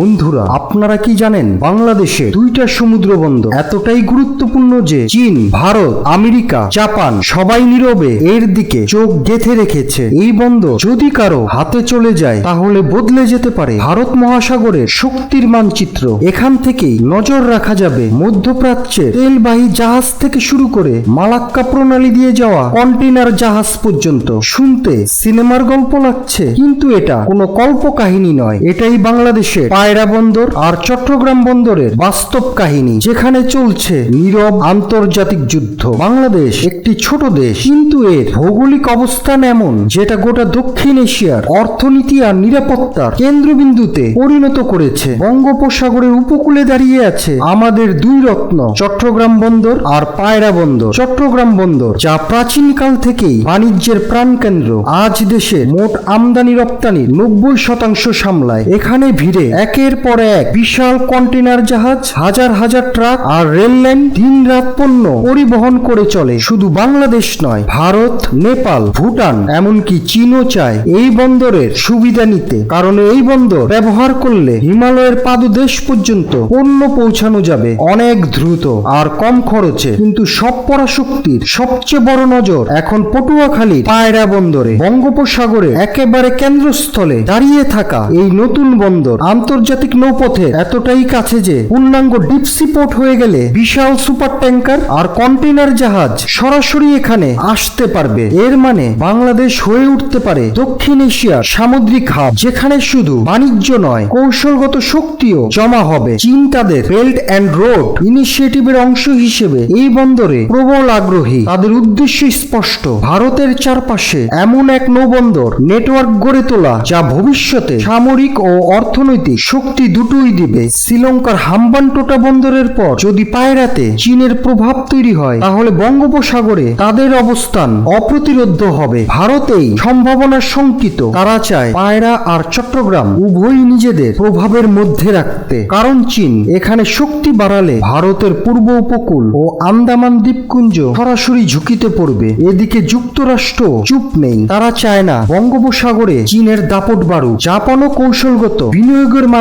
বন্ধুরা, আপনারা কি জানেন বাংলাদেশে দুইটা সমুদ্র বন্দর? এতটাই গুরুত্বপূর্ণ যে চীন, ভারত, আমেরিকা, জাপান সবাই নীরবে এর দিকে চোখ গেথে রেখেছে। এই বন্দর যদি কারও হাতে চলে যায়, তাহলে বদলে যেতে পারে ভারত মহাসাগরের শক্তির মানচিত্র। এখান থেকেই নজর রাখা যাবে মধ্যপ্রাচ্যের তেলবাহী জাহাজ থেকে শুরু করে মালাক্কা প্রণালী দিয়ে যাওয়া কন্টেনার জাহাজ পর্যন্ত। শুনতে সিনেমার গল্প লাগছে, কিন্তু এটা কোনো কল্প কাহিনী নয়। এটাই বাংলাদেশের পায়রা বন্দর আর চট্টগ্রাম বন্দরের বাস্তব কাহিনী, যেখানে চলছে নীরব আন্তর্জাতিক যুদ্ধ। বাংলাদেশ একটি ছোট দেশ, কিন্তু এর ভৌগোলিক অবস্থান এমন, যেটা গোটা দক্ষিণ এশিয়ার অর্থনীতি আর নিরাপত্তার কেন্দ্রবিন্দুতে পরিণত করেছে। বঙ্গোপসাগরের উপকূলে দাঁড়িয়ে আছে আমাদের দুই রত্ন, চট্টগ্রাম বন্দর আর পায়রা বন্দর। চট্টগ্রাম বন্দর, যা প্রাচীনকাল থেকেই বাণিজ্যের প্রাণকেন্দ্র, আজ দেশে মোট আমদানি রপ্তানির নব্বই শতাংশ সামলায়। এখানে ভিড়ে একের পর এক বিশাল কন্টেনার জাহাজ, হাজার হাজার ট্রাক আর রেল লাইন দিন রাত পণ্য পরিবহন করে চলে। শুধু বাংলাদেশ নয়, ভারত, নেপাল, ভুটান, এমনকি চীনও চায় এই বন্দরের সুবিধা নিতে। কারণ এই বন্দর ব্যবহার করলে হিমালয়ের পাদদেশ পর্যন্ত পণ্য পৌঁছানো যাবে অনেক দ্রুত আর কম খরচে। কিন্তু সব পরাশক্তির সবচেয়ে বড় নজর এখন পটুয়াখালীর পায়রা বন্দরে। বঙ্গোপসাগরে একেবারে কেন্দ্রস্থলে দাঁড়িয়ে থাকা এই নতুন বন্দর আন্তর্জাতিক নৌপথে এতটাই কাছে যে পূর্ণাঙ্গ ডিপসি পোর্ট হয়ে গেলে বিশাল সুপার ট্যাঙ্কার আর কন্টেনার জাহাজ সরাসরি এখানে আসতে পারবে। এর মানে বাংলাদেশ হয়ে উঠতে পারে দক্ষিণ এশিয়ার সামুদ্রিক হাব, যেখানে শুধু বাণিজ্য নয়, কৌশলগত শক্তিও জমা হবে। চীন তাদের বেল্ট অ্যান্ড রোড ইনিশিয়েটিভের অংশ হিসেবে এই বন্দরে প্রবল আগ্রহী। তাদের উদ্দেশ্য স্পষ্ট, ভারতের চারপাশে এমন এক নৌবন্দর নেটওয়ার্ক গড়ে তোলা, যা ভবিষ্যতে সামরিক ও অর্থনৈতিক শক্তি দুটোই দিবে। শ্রীলঙ্কার হাম্বানটোটা বন্দরের পর যদি পায়রাতে চীনের প্রভাব তৈরি হয়, তাহলে বঙ্গোপসাগরে তাদের অবস্থান অপ্রতিরোধ্য হবে। ভারতেই সম্ভাবনা শঙ্কিত। তারা চায় পায়রা আর চট্টগ্রাম উভয়ই নিজেদের প্রভাবের মধ্যে রাখতে। কারণ চীন এখানে শক্তি বাড়ালে ভারতের পূর্ব উপকূল ও আন্দামান দ্বীপপুঞ্জ সরাসরি ঝুঁকিতে পড়বে। এদিকে যুক্তরাষ্ট্র চুপ নেই। তারা চায় না বঙ্গোপসাগরে চীনের দাপট বাড়ুক। জাপানও কৌশলগত বিনিয়োগের মাধ্যমে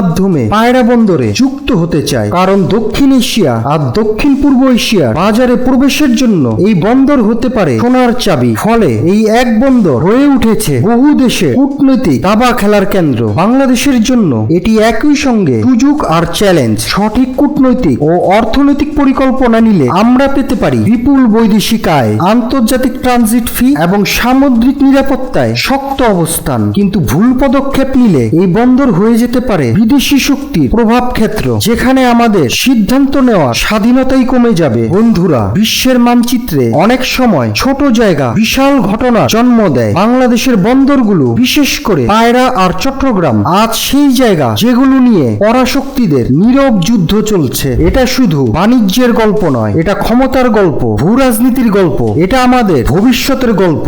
পায়রা বন্দরে যুক্ত হতে চায়। কারণ দক্ষিণ এশিয়া আর দক্ষিণ পূর্ব এশিয়ার বাজারে প্রবেশের জন্য এই বন্দর হতে পারে সোনার চাবি। ফলে এই এক বন্দর হয়ে উঠেছে বহু দেশে কূটনৈতিক দাবা খেলার কেন্দ্র। বাংলাদেশের জন্য এটি একই সঙ্গে সুযোগ আর চ্যালেঞ্জ। সঠিক কূটনৈতিক ও অর্থনৈতিক পরিকল্পনা নিলে আমরা পেতে পারি বিপুল বৈদেশিক আয়, আন্তর্জাতিক ট্রানজিট ফি এবং সামুদ্রিক নিরাপত্তায় শক্ত অবস্থান। কিন্তু ভুল পদক্ষেপ নিলে এই বন্দর হয়ে যেতে পারে বিদেশি শক্তির প্রভাব ক্ষেত্র, যেখানে আমাদের সিদ্ধান্ত নেওয়া স্বাধীনতাই কমে যাবে। বন্ধুরা, বিশ্বের মানচিত্রে অনেক সময় ছোট জায়গা বিশাল ঘটনা জন্ম দেয়। বাংলাদেশের বন্দরগুলো, বিশেষ করে পায়রা আর চট্টগ্রাম, আজ সেই জায়গা যেগুলো নিয়ে পরাশক্তিদের নীরব যুদ্ধ চলছে। এটা শুধু বাণিজ্যের গল্প নয়, এটা ক্ষমতার গল্প ভূ রাজনীতির গল্প, এটা আমাদের ভবিষ্যতের গল্প।